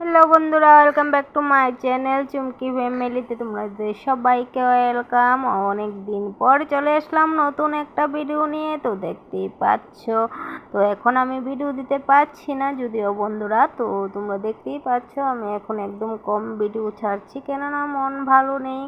Hello বন্ধুরা welcome back to my channel Chumki ফ্যামিলিতে তোমরা সবাইকে ওয়েলকাম অনেক দিন পর চলে আসলাম নতুন একটা ভিডিও নিয়ে, তো দেখতেই পাচ্ছ। তো এখন আমি ভিডিও দিতে পারছি না, যদিও বন্ধুরা, তো তোমরা দেখতেই পাচ্ছ, আমি এখন একদম কম ভিডিও ছাড়ছি, কেননা মন ভালো নেই।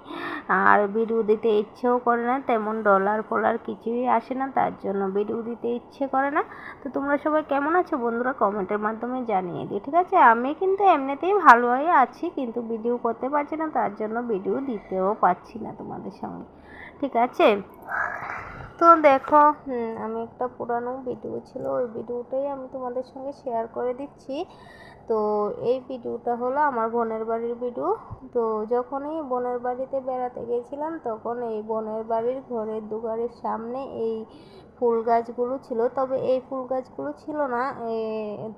আর ভিডিও দিতে ইচ্ছেও করে না, তেমন ডলার ফলার কিছুই আসে না, তার জন্য ভিডিও দিতে ইচ্ছে করে না। তো তোমরা সবাই কেমন আছো বন্ধুরা? কমেন্টের মাধ্যমে জানিয়ে দিও, ঠিক আছে? আমি কিন্তু এমনিতেই ভালোই আছি, কিন্তু ভিডিও করতে পারছি না, তার জন্য ভিডিও দিতেও পারছি না তোমাদের সঙ্গে। ঠিক আছে? তো দেখো আমি একটা পুরানো ভিডিও ছিল, ওই ভিডিওটাই আমি তোমাদের সঙ্গে শেয়ার করে দিচ্ছি। তো এই ভিডিওটা হলো আমার বোনের বাড়ির ভিডিও তো যখনই বোনের বাড়িতে বেড়াতে গেছিলাম, তখন এই বোনের বাড়ির ঘরের দুয়ারের সামনে এই ফুল গাছগুলো ছিল, তবে এই ফুল গাছগুলো ছিল না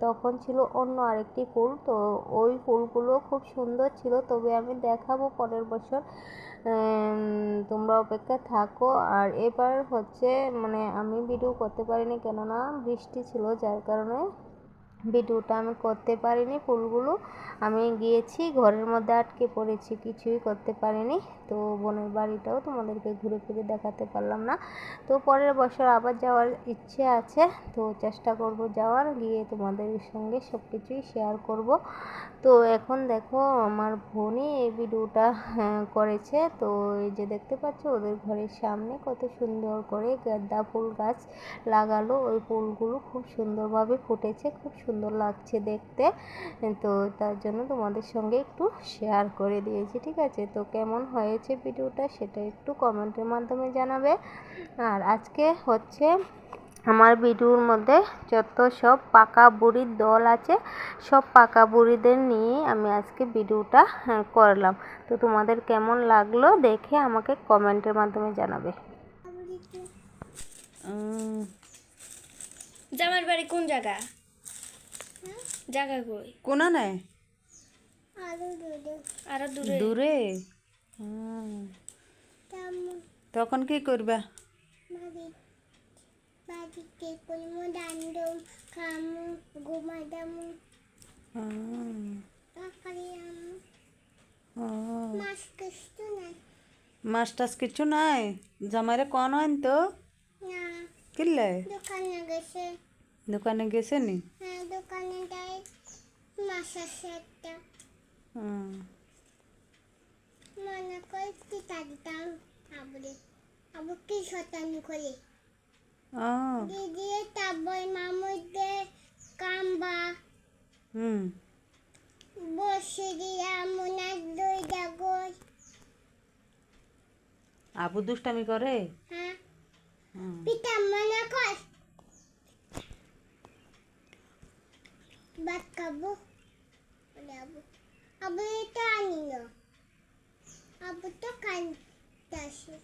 তখন ছিল অন্য আরেকটি ফুল, তো ওই ফুলগুলো খুব সুন্দর ছিল, তবে আমি দেখাবো পরের বছর। তোমরা অপেক্ষা থাকো, আর এবার হচ্ছে মানে আমি ভিডিও করতে পারিনি কেননা বৃষ্টি ছিল, যার কারণে ভিডিওটা আমি করতে পারিনি ফুলগুলো আমি গিয়েছি ঘরের মধ্যে আটকে পড়েছি কিছুই করতে পারিনি। তো বোনের বাড়িটাও তোমাদেরকে ঘুরে ফিরে দেখাতে পারলাম না। তো পরের বছর আবার যাওয়ার ইচ্ছে আছে তো চেষ্টা করব যাওয়ার গিয়ে তোমাদের সঙ্গে সব কিছুই শেয়ার করব। তো এখন দেখো আমার বোনই এই ভিডিওটা হ্যাঁ, করেছে। তো এই যে দেখতে পাচ্ছ ওদের ঘরের সামনে কত সুন্দর করে গাঁদা ফুল গাছ লাগালো। ওই ফুলগুলো খুব সুন্দরভাবে ফুটেছে খুব সুন্দর লাগছে দেখতে। তো তার জন্য তোমাদের সঙ্গে একটু শেয়ার করে দিয়েছি ঠিক আছে? তো কেমন হয়েছে ভিডিওটা সেটা একটু কমেন্টের মাধ্যমে জানাবে। আর আজকে হচ্ছে আমার ভিডিওর মধ্যে যত সব পাকা বুড়ির দল আছে সব পাকা বুড়িদের নিয়ে আমি আজকে ভিডিওটা হ্যাঁ, করলাম। তো তোমাদের কেমন লাগল দেখে আমাকে কমেন্টের মাধ্যমে জানাবে। জামার বাড়ি কোন জায়গা? জায়গা কই কোনা নাই আরও দূরে। দূরে। তখন কি করবা? বাড়িতে খামু ঘুমাদামু কিছু নাই। মাছ কিছু নাই? জামাইরে কন হইন তো না। কিনলে? দোকানে গেছে। দোকানে গেছে নি? হ্যাঁ দোকানে যাই মাছ আছে একটা হুম। মনে করে দিতাম আবুরে আবু কি করে দিদি তারপর কাম্বা হুম বসে দিয়া আবু দুষ্টামি করে? হ্যাঁ। পিতা মনে কর। আবু আবু এটা আনিল আবু তো কান্দাসে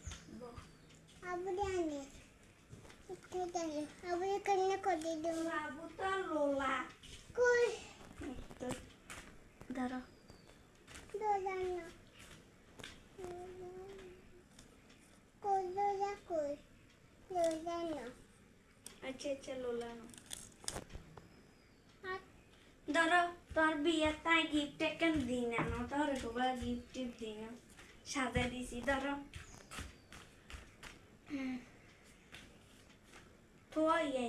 আবু আনে এটা জানি আবু কান্না করে দেবো বাবু তো লোলা কই ধরো দোলানা কই দোলা কই দোলানা আচ্ছা আচ্ছা লোলা না আর ধরো তোর বিয়ে তাই গিফট কেন দিই না? না তোর সবাই গিফট দিই না। সাজা দিছি ধরো। ইয়া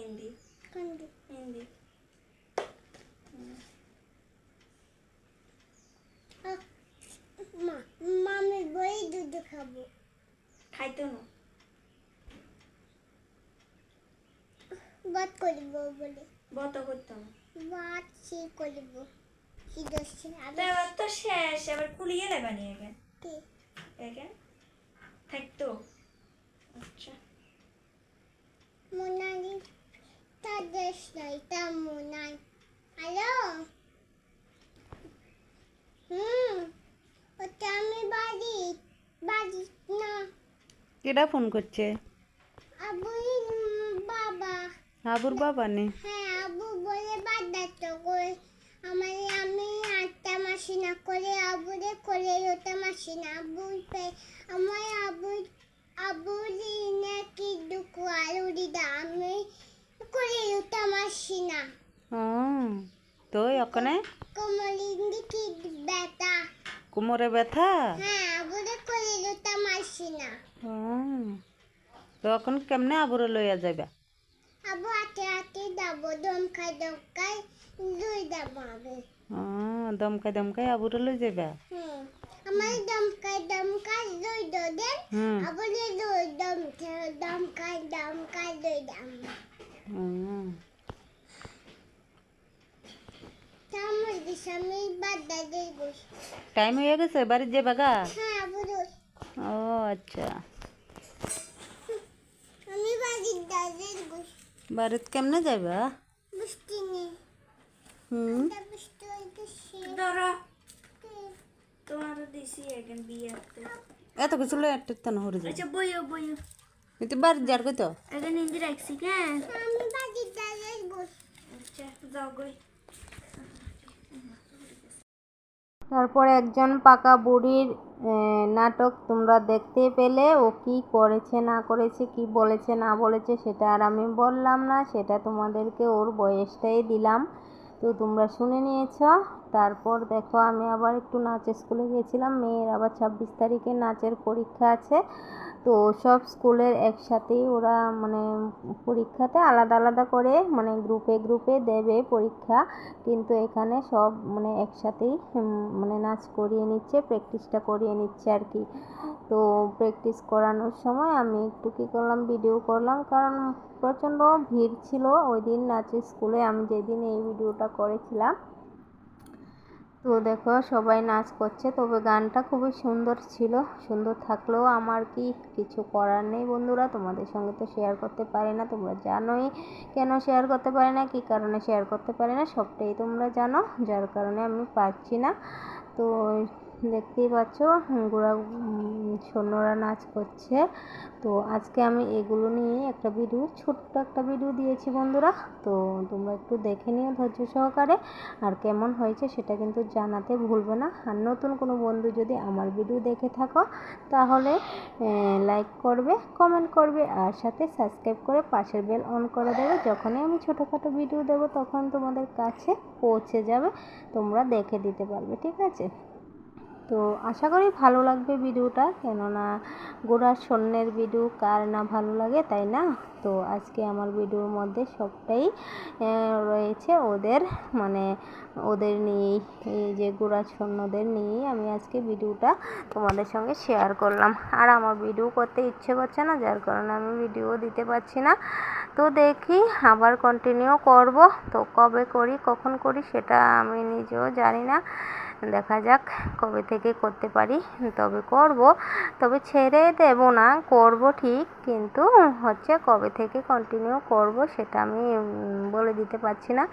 মা মামি বই দুধ খাব। খাইতো না। বাদ করিব বলে। বত করতাম বাদ সে কি দোষে এবার তো শেষ এবার কুলিয়ে দেবা নিয়ে গেন কি? থাকতো আচ্ছা। মোনালি তাদের সাইটা মোনাল হ্যালো? হুম ওটা আমি বাড়ি বাড়ি না। কেডা ফোন করছে? বাবা। আবুর বাবা নে। হ্যাঁ আবু বলে বাদাতো করে আমার আমি আটটা মাসি না করে আবুরে করে ওটা মাসি না আবু পে- আমার আবু আবু নাকি দুঃখ আর উড়ি দা আমি করে ওটা মাসি না। ও তো ওখানে? কোমলিঙ্গি কি ব্যথা। কোমরে ব্যথা? হ্যাঁ আবুরে করে যেতে মাসি না। হুম। তো এখন কেমনে আবুরে লইয়া যাইবা? আবু হাতে হাতে দাবো দমকাই দমকাই দুই দাবো আবু হুম, দমকাই দমকাই আবুরে লই যাইবা হুম আমার দমকাই দমকাই দুই দোদেন হুম আবুরে দুই দমকে দমকাই দমকাই দুই দাম হুম। তামর দিশা আমি বাদা দিয়ে গুছ টাইম হয়ে গেছে বাড়ির যাইবা গা হ্যাঁ আবুরে ও আচ্ছা আমি বাড়ির দাদের গুছ বাড়িত কেমনে যাইবা বৃষ্টি নেই হুম এত কিছু একটা হরে আচ্ছা বইও বইও। তুই বাড়ির যার কই তো? এখন হিন্দি রাখছি হ্যাঁ? আমি আচ্ছা যাও গই তারপরে একজন পাকা বুড়ির আহ, নাটক তোমরা দেখতে পেলে ও কি করেছে না করেছে কি বলেছে না বলেছে সেটা আর আমি বললাম না সেটা তোমাদেরকে ওর বয়সটাই দিলাম। তো তোমরা শুনে নিয়েছ। তারপর দেখো, আমি আবার একটু নাচের স্কুলে গিয়েছিলাম। মেয়ের আবার ছাব্বিশ তারিখে নাচের পরীক্ষা আছে। তো সব স্কুলের একসাথেই ওরা মানে পরীক্ষাতে আলাদা আলাদা করে মানে গ্রুপে গ্রুপে দেবে পরীক্ষা। কিন্তু এখানে সব মানে একসাথেই মানে নাচ করিয়ে নিচ্ছে, প্র্যাকটিসটা করিয়ে নিচ্ছে আর কি। তো প্র্যাকটিস করানোর সময় আমি একটু কী করলাম ভিডিও করলাম। কারণ প্রচণ্ড ভিড় ছিল ওই দিন নাচের স্কুলে আমি যেদিন এই ভিডিওটা করেছিলাম। তো দেখো, সবাই নাচ করছে। তবে গানটা খুবই সুন্দর ছিল, সুন্দর থাকলেও আমার কি কিছু করার নেই বন্ধুরা। তোমাদের সঙ্গে তো শেয়ার করতে পারি না। তোমরা জানোই কেন শেয়ার করতে পারি না, কী কারণে শেয়ার করতে পারি না, সবটাই তোমরা জানো। যার কারণে আমি পারছি না। তো দেখতেই পাচ্ছ গোড়া সৈন্যরা নাচ করছে। তো আজকে আমি এগুলো নিয়ে একটা ভিডিও ছোট্ট একটা ভিডিও দিয়েছি বন্ধুরা। তো তোমরা একটু দেখে নিও ধৈর্য সহকারে, আর কেমন হয়েছে সেটা কিন্তু জানাতে ভুলবে না। আর নতুন কোনো বন্ধু যদি আমার ভিডিও দেখে থাকো, তাহলে লাইক করবে কমেন্ট করবে, আর সাথে সাবস্ক্রাইব করে পাশের বেল অন করে দেবে। যখনই আমি ছোটোখাটো ভিডিও দেবো, তখন তোমাদের কাছে পৌঁছে যাবে, তোমরা দেখে দিতে পারবে, ঠিক আছে? তো আশা করি ভালো লাগবে ভিডিওটা। কেননা গোড়ার সন্ন্যের ভিডিও কার না ভালো লাগে, তাই না? তো আজকে আমার ভিডিওর মধ্যে সবটাই রয়েছে ওদের মানে ওদের নিয়েই, এই যে গোড়া সৈন্যদের নিয়েই আমি আজকে ভিডিওটা তোমাদের সঙ্গে শেয়ার করলাম। আর আমার ভিডিও করতে ইচ্ছে করছে না, যার কারণে আমি ভিডিও দিতে পারছি না। তো দেখি আবার কন্টিনিউ করব। তো কবে করি, কখন করি সেটা আমি নিজেও জানি না। দেখা যাক কবে থেকে করতে পারি। তবে করব, তবে ছেড়ে দেব না, করব ঠিক, কিন্তু হচ্ছে কবে থেকে কন্টিনিউ করব সেটা আমি বলে দিতে পারছি না।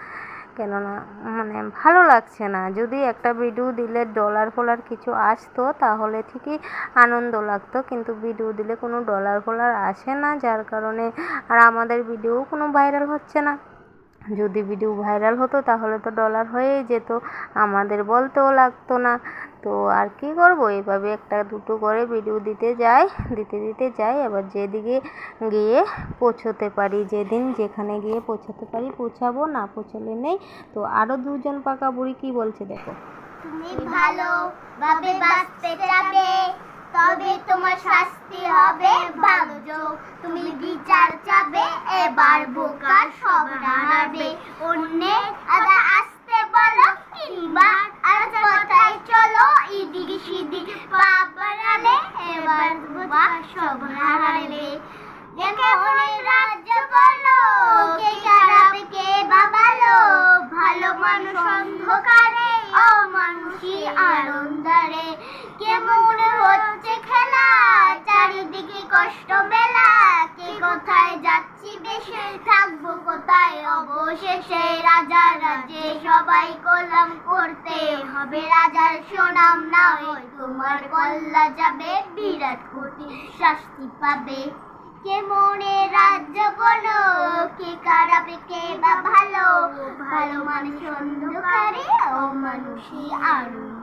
কেননা মানে ভালো লাগছে না। যদি একটা ভিডিও দিলে ডলার ফলার কিছু আসতো, তাহলে ঠিকই আনন্দ লাগতো। কিন্তু ভিডিও দিলে কোনো ডলার ফলার আসে না, যার কারণে আর আমাদের ভিডিও কোনো ভাইরাল হচ্ছে না। যদি ভিডিও ভাইরাল হতো তাহলে তো ডলার হয়েই যেত, আমাদের বলতেও লাগতো না। তো আর কি করব? এভাবে একটা দুটো করে ভিডিও দিতে যাই, দিতে দিতে যাই। আবার যেদিকে গিয়ে পৌঁছতে পারি, যেদিন যেখানে গিয়ে পৌঁছাতে পারি, পৌঁছাবো, না পৌঁছলে নেই। তো আরও দুজন পাকা বুড়ি কি বলছে দেখো? তুমি ভালোভাবে বাঁচতে যাবে তবে তোমার শাস্তি হবে ভাগ্য। তুমি বিচার চাবে, এবার বোকার সব হারাবে অন্যের আসতে বলো কিংবা আর কথায় চলো এদিকে সেদিকে পা বাড়ালে এবার বোকা সব হারাবে দেখে মনে রাজ্য বলো কে খারাপ কে বা ভালো ভালো মানুষ অন্ধকারে অমানুষী আনন্দারে কেমন হচ্ছে খেলা চারিদিকে কষ্ট বেলা কে কোথায় যাচ্ছি বেশে থাকব কোথায় অবশেষে রাজার রাজে সবাই কলাম করতে হবে রাজার সুনাম না হয়। তোমার কল্লা যাবে, বিরাট কোটি শাস্তি পাবে। কে মনে রাজ্য বলো, কে খারাপ, কে বা ভালো? ভালো মানুষ অন্ধকারে ও মানুষই আরও